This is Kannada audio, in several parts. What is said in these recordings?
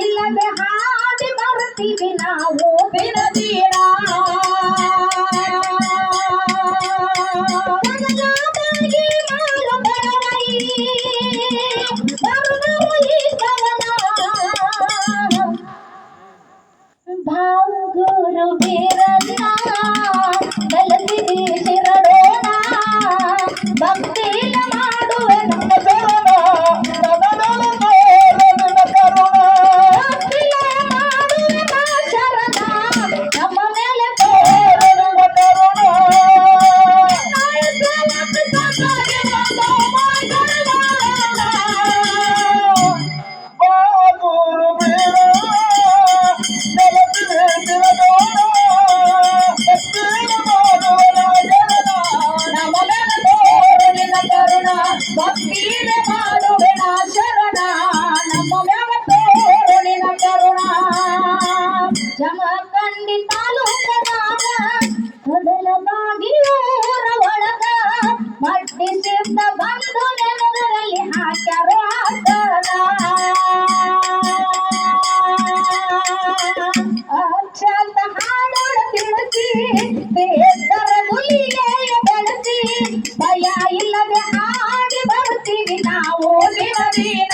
ಇಲ್ಲದೆ ಹಾಡಿ ಬರ್ತೀವಿ ನಾವು. ಜಮಖಂಡಿ ತಾಲೂಕದಾಗ ಮೊದಲವಾಗಿ ಊರ ಒಳಗ ಮಟ್ಟಿ ಸಿದ್ಧ ಬಂದು ನೆನದರಲ್ಲಿ ಹಾಕ್ಯಾರ ಅಕ್ಷತ ಹಾಡೋಡ ತಿಳಿಸಿ ದೇವರ ಗುಲಿಗೆಯ ಬೆಳೆಸಿ, ಭಯ ಇಲ್ಲದೆ ಹಾಡಿ ಬರ್ತೀವಿ ನಾವು ದಿನ ದಿನ.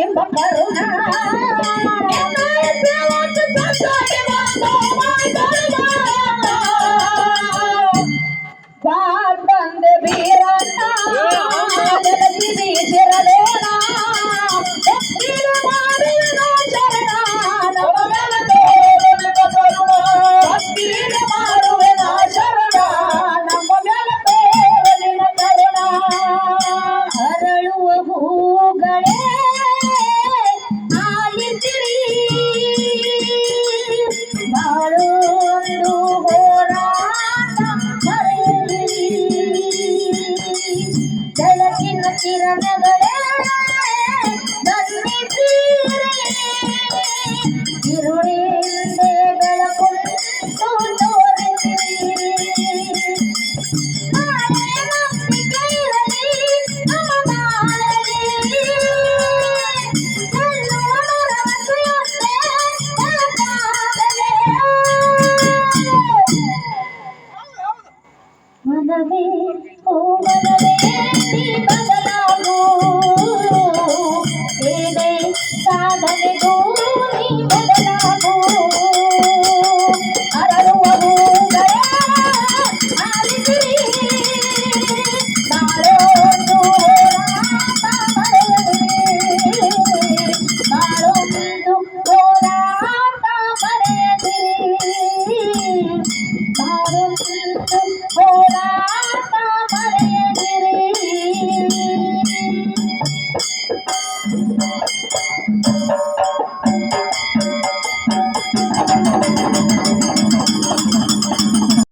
Kiếm. I never